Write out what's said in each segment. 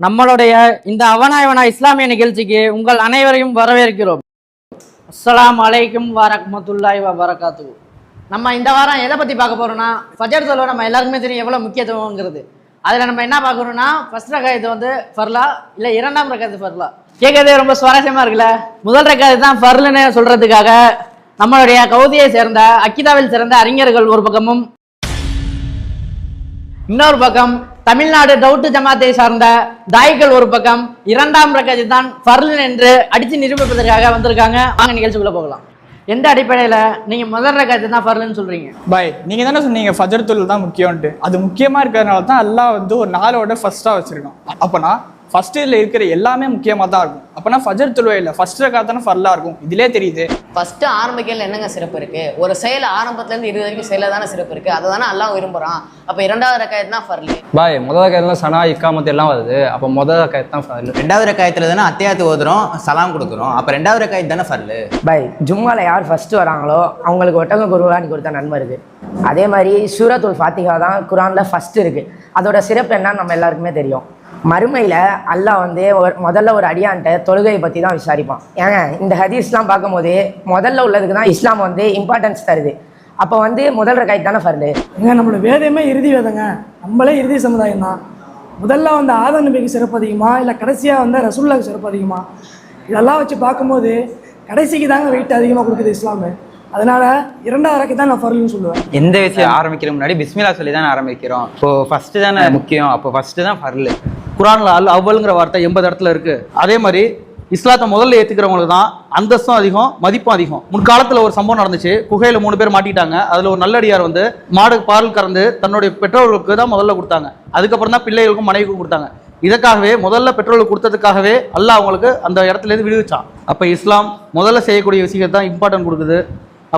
நம்மளுடைய இந்த அவனாயவனா இஸ்லாமிய நிகழ்ச்சிக்கு உங்கள் அனைவரையும் வரவேற்கிறோம். அஸ்லாம் அலைக்கும் வரமத்துல்லாய் வரகாத்து நம்ம இந்த வாரம் எதை பற்றி பார்க்க போகிறோம்னா ஃபஜர் தொழுவ நம்ம எல்லாருக்குமே தெரியும் எவ்வளோ முக்கியத்துவங்கிறது அதில் நம்ம என்ன பார்க்குறோம்னா ஃபர்ஸ்ட் ரகாயத்து வந்து ஃபர்லா இல்லை இரண்டாம் ரகாயத்து ஃபர்லா. கேட்கறதே ரொம்ப சுவாரஸ்யமாக இருக்குல்ல? முதல் ரகாயத்து தான் ஃபர்லுன்னு சொல்கிறதுக்காக நம்மளுடைய கௌதியை சேர்ந்த அக்கிதாவில் சிறந்த அறிஞர்கள் ஒரு பக்கமும் இன்னொரு பக்கம் தமிழ்நாடு டவுட்டு ஜமாத்தை சார்ந்த தாய்கள் ஒரு பக்கம் இரண்டாம் ரகஜி தான் ஃபர்லின் என்று அடித்து நிரூபிப்பதற்காக வந்திருக்காங்க. வாங்க நிகழ்ச்சிக்குள்ளே போகலாம். எந்த அடிப்படையில் நீங்கள் முதல் ரகஜி தான் ஃபர்லுன்னு சொல்கிறீங்க பாய் நீங்கள் தானே சொன்னீங்க ஃபஜர் தொழில் தான் முக்கியம்ட்டு அது முக்கியமாக இருக்கிறதுனால தான் எல்லாம் வந்து ஒரு நாளோட ஃபஸ்ட்டாக வச்சுருக்கோம். அப்போனா ஃபர்ஸ்ட் இதுல இருக்கிற எல்லாமே முக்கியமா தான் இருக்கும். அப்பனா ஃபஜர் தொழுவை இல்லை. ஃபர்ஸ்ட் ரகா தானே ஃபர்லா இருக்கும். இதுலயே தெரியுது. ஃபர்ஸ்ட் ஆரம்பிக்கல என்னங்க சிறப்பு இருக்கு? ஒரு செயல் ஆரம்பத்துல இருந்து இறுதி வரைக்கும் செயல தானே சிறப்பு இருக்கு? அதை தானே எல்லாம் விரும்புறான். அப்ப இரண்டாவது ரக்காயத்து தான் ஃபர்லி பாய் முதல் ரக்காயத்துல சனா இக்காமத்து எல்லாம் வருது. அப்போ முதல் ரக்காயத்து தான் ஃபர்லு ரெண்டாவது ரக்காயத்துல தானே அத்தியாயத்து ஓதுறோம் சலாம் கொடுக்குறோம். அப்ப ரெண்டாவது ரக்காயத்து தானே ஃபர்லு பை ஜும்மால யார் ஃபர்ஸ்ட் வராங்களோ அவங்களுக்கு ஒட்டக குருவானி கொடுத்த நன்மை இருக்கு. அதே மாதிரி சூரத்துல் ஃபாத்திகா தான் குரான்ல ஃபர்ஸ்ட் இருக்கு. அதோட சிறப்பு என்னன்னு நம்ம எல்லாருக்குமே தெரியும். மறுமையில அல்லாஹ் வந்து ஒரு முதல்ல ஒரு அடியான்ட்ட தொழுகையை பத்தி தான் விசாரிப்பான். ஏங்க இந்த ஹதீஸ்லாம் பார்க்கும்போது முதல்ல உள்ளதுக்கு தான் இஸ்லாம் வந்து இம்பார்ட்டன்ஸ் தருது. அப்போ வந்து முதல் ரகாய் தானே ஃபர்லு ஏங்க நம்மளோட வேதமே இறுதி வேதங்க. நம்மளே இறுதி சமுதாயம் தான். முதல்ல வந்து ஆதம் நபிக்கு சிறப்பு அதிகமா இல்லை கடைசியாக வந்து ரசூல்லாக்கு சிறப்பு அதிகமா? இதெல்லாம் வச்சு பார்க்கும்போது கடைசிக்கு தாங்க வெயிட் அதிகமாக கொடுக்குது இஸ்லாமு. அதனால இரண்டாவது தான் நான் ஃபர்லுன்னு சொல்லுவேன். எந்த விஷயம் ஆரம்பிக்கிற முன்னாடி பிஸ்மில்லா சொல்லி தானே ஆரம்பிக்கிறோம். இப்போ ஃபர்ஸ்ட் தானே முக்கியம். அப்போ ஃபர்ஸ்ட் தான் ஃபர்லு குரான்ல அல் அவ்வளுங்கிற வார்த்தை எண்பது இடத்துல இருக்கு. அதே மாதிரி இஸ்லாத்தை முதல்ல ஏத்துக்கிறவங்களுக்கு தான் அந்தஸ்தும் அதிகம் மதிப்பும் அதிகம். முன்காலத்தில் ஒரு சம்பவம் நடந்துச்சு. குகையில் மூணு பேர் மாட்டிட்டாங்க அதில் ஒரு நல்லடியார் வந்து மாடு பால் கறந்து தன்னுடைய பெற்றோர்களுக்கு தான் முதல்ல கொடுத்தாங்க. அதுக்கப்புறம் தான் பிள்ளைகளுக்கும் மனைவிக்கும் கொடுத்தாங்க. இதற்காகவே முதல்ல பெட்ரோலுக்கு கொடுத்ததுக்காகவே அல்லாஹ் அவங்களுக்கு அந்த இடத்துல இருந்து விடுவிச்சான். அப்போ இஸ்லாம் முதல்ல செய்யக்கூடிய விஷயத்தை தான் இம்பார்ட்டன்ட் கொடுக்குது.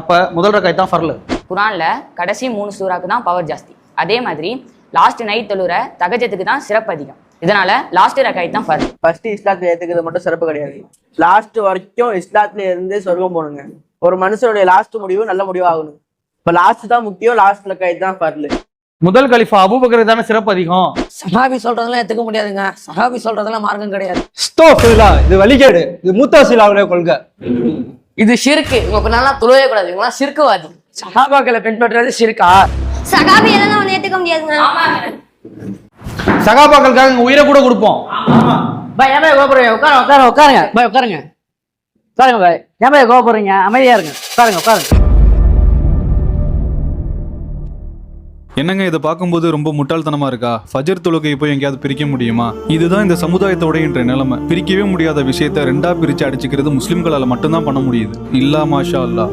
அப்போ முதல் ரக்காய் தான் ஃபர்லு. குரானில் கடைசி மூணு சூறாக்கு தான் பவர் ஜாஸ்தி. அதே மாதிரி லாஸ்ட் நைட் தொழுற தகஜத்துக்கு தான் சிறப்பு அதிகம். இதனால லாஸ்ட் ரக்காய் தான் ஃபர்ஸ்ட் ஃபர்ஸ்ட் இஸ்லாத்துல ஏத்துக்கிறது மட்டும் சிறப்பு கிடையாது. லாஸ்ட் வரைக்கும் இஸ்லாத்துல இருந்து சொர்க்கம் போகணுங்க ஒரு மனுஷனுடைய லாஸ்ட் முடிவு நல்ல முடிவு ஆகணும். இப்ப லாஸ்ட் தான் முக்கியம் லாஸ்ட்ல கை தான் ஃபர்லு முதல் கலிஃபா அபூபக்கர் தானே சிறப்பு அதிகம்? சஹாபி சொல்றதெல்லாம் எடுத்துக்க முடியாதுங்க. சஹாபி சொல்றதெல்லாம் மார்க்கம் கிடையாது. ஸ்டோஃபிலா இது வழிகேடு. இது மூத்தாசிலாவுடைய கொள்கை. இது ஷிருக்கு. இவங்க நல்லா துளைய கூடாது. இவங்கலாம் ஷிர்க்குவாதி. சஹாபாக்களை பின்பற்றுறது சிறுக்கா சகாபி எல்லாம் ஏத்துக்க முடியாதுங்க? சகாபாக்களுக்காக உயிரை கூட கொடுப்போம். பாய் ஏன் பாய் கோபுறீங்க உட்கார உட்கார உட்காருங்க. பாய் உட்காருங்க. உட்காருங்க பாய் ஏன் பாய் கோபுறீங்க அமைதியா இருங்க. உட்காருங்க உட்காருங்க. என்னங்க இதை பார்க்கும்போது ரொம்ப முட்டாள்தனமா இருக்கா? ஃபஜர் தொழுகையை போய் எங்கேயாவது பிரிக்க முடியுமா? இதுதான் இந்த சமுதாயத்தோட இன்ற நிலைமை. பிரிக்கவே முடியாத விஷயத்த ரெண்டா பிரிச்சு அடிச்சுக்கிறது முஸ்லிம்களால மட்டும்தான் பண்ண முடியுது. இல்லா மாஷா அல்லா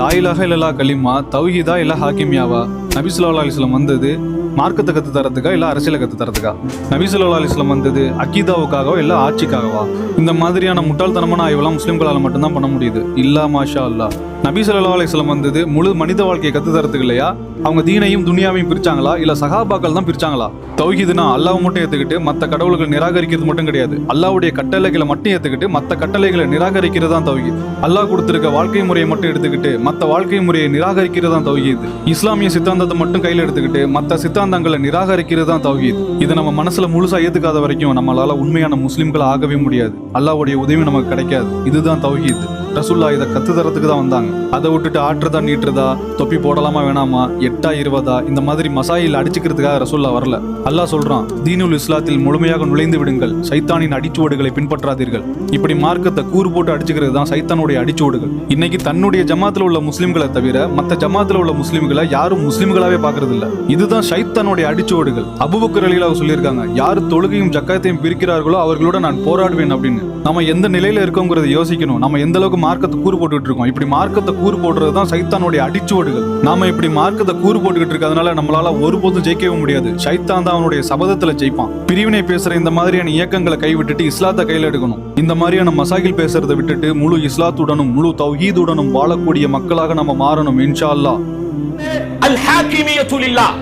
லாயிலாக இல்லலா கலிமா. தௌஹீதா இல்ல ஹாக்கிமியாவா? நபி ஸல்லல்லாஹு அலைஹி வஸல்லம் வந்தது மார்க்கத்தை கத்து தரதுக்கா இல்ல அரசியலை கத்து தரதுக்கா நபிசுல்லா ஸல்லல்லாஹு வந்தது அக்கீதாவுக்காகவா இல்ல ஆட்சிக்காகவா? இந்த மாதிரியான முட்டாள்தனமான ஆய்வெல்லாம் முஸ்லிம்களால மட்டும்தான் பண்ண முடியுது. இல்லா மாஷா அல்லா நபி ஸல்லல்லாஹு வந்தது முழு மனித வாழ்க்கையை கத்து தரத்துக்கு இல்லையா? அவங்க தீனையும் துனியாவையும் பிரிச்சாங்களா? இல்ல சகாபாக்கள் தான் பிரிச்சாங்களா? தௌஹீதுனா அல்லாஹ் மட்டும் ஏத்துக்கிட்டு மத்த கடவுள்கள் நிராகரிக்கிறது மட்டும் கிடையாது. அல்லாஹ்வுடைய கட்டளைகளை மட்டும் ஏத்துக்கிட்டு மத்த கட்டளைகளை நிராகரிக்கிறது தான் தௌஹீத். அல்லாஹ் கொடுத்திருக்க வாழ்க்கை முறையை மட்டும் எடுத்துக்கிட்டு மத்த வாழ்க்கை முறையை நிராகரிக்கிறது தான் தௌஹீத். இஸ்லாமிய சித்தாந்தத்தை மட்டும் கையில எடுத்துக்கிட்டு மத்த சித்தாந்தங்களை நிராகரிக்கிறது தான் தௌஹீத். இதை நம்ம மனசுல முழுசா ஏத்துக்காத வரைக்கும் நம்மளால உண்மையான முஸ்லிம்கள் ஆகவே முடியாது. அல்லாவுடைய உதவி நமக்கு கிடைக்காது. இதுதான் தௌஹீத். ரசுல்லா இதை கத்து தரத்துக்கு தான் வந்தாங்க. அதை விட்டுட்டு ஆட்டுறதா நீட்டுறதா தொப்பி போடலாமா வேணாமா எட்டா இருபதா இந்த மாதிரி மசாயில் அடிச்சுக்கிறதுக்காக ரசுல்லா வரல. அல்லாஹ் சொல்றான் தீனுல் இஸ்லாத்தில் முழுமையாக நுழைந்து விடுங்கள். சைத்தானின் அடிச்சுவடுகளை பின்பற்றாதீர்கள். இப்படி மார்க்கத்தை கூறு போட்டு அடிச்சுக்கிறது தான் சைத்தானுடைய அடிச்சுவடுகள். இன்னைக்கு தன்னுடைய ஜமாத்துல உள்ள முஸ்லிம்களை தவிர மற்ற ஜமாத்துல உள்ள முஸ்லிம்களை யாரும் முஸ்லிம்களாவே பாக்குறது இல்ல இதுதான் சைத்தானுடைய அடிச்சுவடுகள். அபுபக்கர் அலிலாக சொல்லியிருக்காங்க யார் தொழுகையும் ஜக்காயத்தையும் பிரிக்கிறார்களோ அவர்களோட நான் போராடுவேன் அப்படின்னு. நம்ம எந்த நிலையில இருக்கோங்கிறத யோசிக்கணும். நம்ம எந்த அளவுக்கு மார்க்கத்தை கூறு போட்டுக்கிட்டு இருக்கோம். இப்படி மார்க்கத்தை கூறு போடுறது தான் சைத்தானுடைய அடிச்சுவடுகள். நாம இப்படி மார்க்கத்தை கூறு போட்டுக்கிட்டு இருக்கிறதுனால நம்மளால ஒருபோதும் ஜெயிக்கவே முடியாது. சைத்தான் தான் அவனுடைய சபதத்துல ஜெயிப்பான். பிரிவினை பேசுற இந்த மாதிரியான இயக்கங்களை கைவிட்டுட்டு இஸ்லாத்தை கையில எடுக்கணும். இந்த மாதிரியான மசாகில் பேசுறதை விட்டுட்டு முழு இஸ்லாத்துடனும் முழு தௌஹீதுடனும் வாழக்கூடிய மக்களாக நம்ம மாறணும் இன்ஷா அல்லா அல் ஹாக்கிமியத்து லில்லாஹ்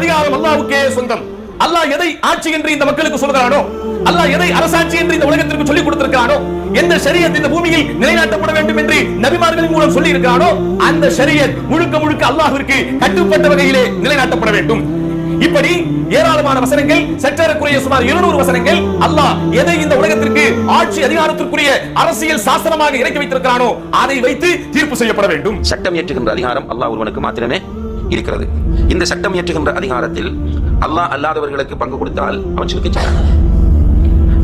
அதிகாரம் அல்லாவுக்கே சொந்தம். அல்லாஹ் எதை ஆட்சி என்று இந்த மக்களுக்கு சொல்கிறானோ அல்லாஹ் எதை அரசாட்சி என்று இந்த உலகத்திற்கு சொல்லிக் கொடுத்திருக்கிறானோ எந்த ஷரியத் இந்த பூமியில் நிலைநாட்டப்பட வேண்டும் என்று நபிமார்களின் மூலம் சொல்லி இருக்கிறானோ அந்த ஷரியத் முழுக்க முழுக்க அல்லாஹிற்கு கட்டுப்பட்ட வகையிலே நிலைநாட்டப்பட வேண்டும். இப்படி ஏராளமான வசனங்கள் சற்றேறக்குறைய சுமார் இருநூறு வசனங்கள் அல்லாஹ் எதை இந்த உலகத்திற்கு ஆட்சி அதிகாரத்திற்குரிய அரசியல் சாசனமாக இறக்கி வைத்திருக்கிறானோ அதை வைத்து தீர்ப்பு செய்யப்பட வேண்டும். சட்டம் இயற்றுகின்ற அதிகாரம் அல்லாஹ் ஒருவனுக்கு மாத்திரமே இருக்கிறது. இந்த சட்டம் இயற்றுகின்ற அதிகாரத்தில் அல்லாஹ் அல்லாதவர்களுக்கு பங்கு கொடுத்தால் அவன் சிறுக்கு செய்கிறான்.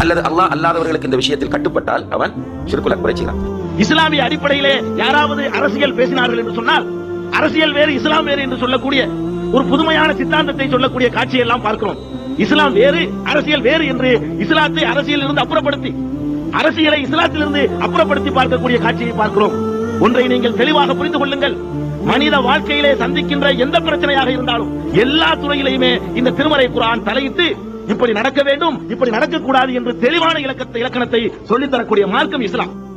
அல்லது அல்லாஹ் அல்லாதவர்களுக்கு இந்த விஷயத்தில் கட்டுப்பட்டால் அவன் சிறுக்குல குறை செய்கிறான். இஸ்லாமிய அடிப்படையிலே யாராவது அரசியல் பேசினார்கள் என்று சொன்னால் அரசியல் வேறு இஸ்லாம் வேறு என்று சொல்லக்கூடிய ஒரு புதுமையான சித்தாந்தத்தை சொல்லக்கூடிய காட்சியை எல்லாம் பார்க்கிறோம். இஸ்லாம் வேறு அரசியல் வேறு என்று இஸ்லாத்தை அரசியலில் இருந்து அப்புறப்படுத்தி அரசியலை இஸ்லாத்திலிருந்து அப்புறப்படுத்தி பார்க்கக்கூடிய காட்சியை பார்க்கிறோம். ஒன்றை நீங்கள் தெளிவாக புரிந்து கொள்ளுங்கள். மனித வாழ்க்கையிலே சந்திக்கின்ற எந்த பிரச்சனையாக இருந்தாலும் எல்லா துறையிலையுமே இந்த திருமறை குரான் தலையிட்டு இப்படி நடக்க வேண்டும் இப்படி நடக்கக்கூடாது என்று தெளிவான இலக்கத்தை இலக்கணத்தை சொல்லித்தரக்கூடிய மார்க்கம் இஸ்லாம்.